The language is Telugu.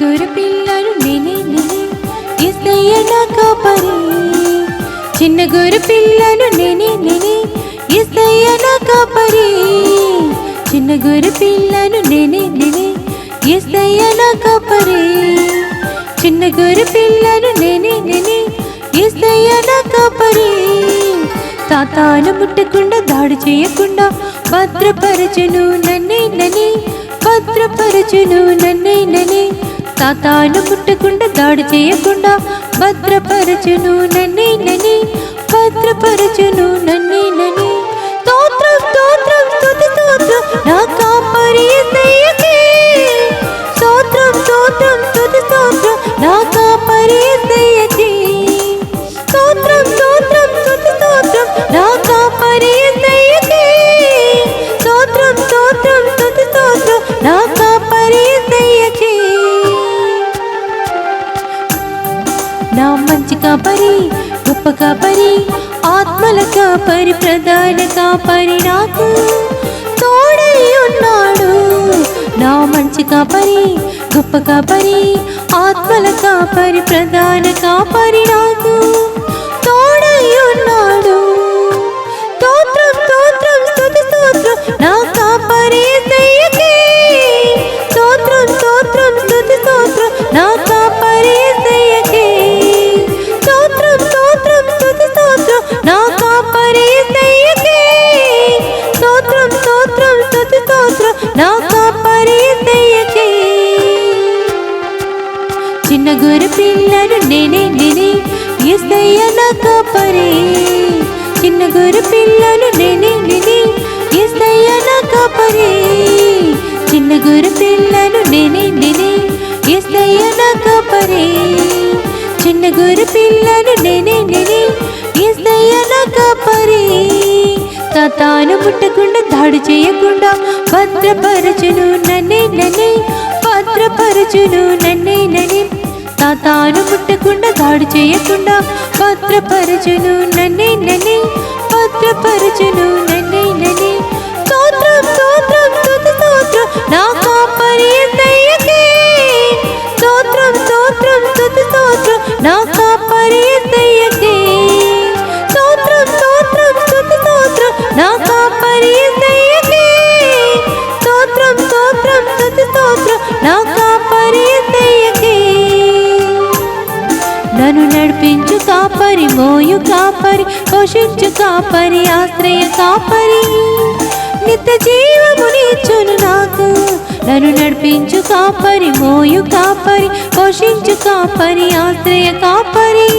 పిల్లను నేనే నేనే ఇస్తయ్య నా కాపరి చిన్న గొర్రె పిల్లను నేనే నేనే ఇస్తయ్య నా కాపరి చిన్న గొర్రె పిల్లను నేనే నేనే ఇస్తయ్య నా కాపరి చిన్న గొర్రె పిల్లను నేనే నేనే ఇస్తయ్య నా కాపరి తాతాను ముట్టకుండా దాడి చేయకుండా భద్రపరచును నన్నే నని భద్రపరచును నన్నే నని పుట్టకుండా దాడి చేయకుండా భద్రపరచును నన్నే నని. నా మంచి కాపరి గొప్ప కాపరి ఆత్మల కాపరి ప్రధాన కాపరి నాకు తోడై ఉన్నాడు. నా మంచి కాపరి గొప్ప కాపరి ఆత్మల కాపరి ప్రధాన కాపరి నాకు చిన్న గొర్రె పిల్లను నేనే నేనే. ఎస్తయ్య నా కాపరే. చిన్న గొర్రె పిల్లను నేనే నేనే. ఎస్తయ్య నా కాపరే. చిన్న గొర్రె పిల్లను నేనే నేనే. ఎస్తయ్య నా కాపరే. చిన్న గొర్రె పిల్లను నేనే నేనే. ఎస్తయ్య నా కాపరే. తాను ముట్టకుండా దాడి చేయకుండా భద్రపరచును నన్నే నన్నే. భద్రపరచును నన్నే నన్నే. తాను ముట్టకుండా దాడి చేయకుండా భద్రపరచును నన్నే నన్నే భద్రపరచును నన్నే నన్నే. స్తోత్రం స్తోత్రం స్తుతి స్తోత్రం నా కాపరి యేసయ్యకే స్తోత్రం స్తోత్రం స్తుతి స్తోత్రం నా కాపరి నన్ను నడిపించు కాపరి మోయు కాపరి పోషించు కాపరి ఆశ్రయ కాపరి. నిత్య జీవమునిచ్చును నాకు. నన్ను నడిపించు కాపరి మోయు కాపరి పోషించు కాపరి ఆశ్రయ కాపరి.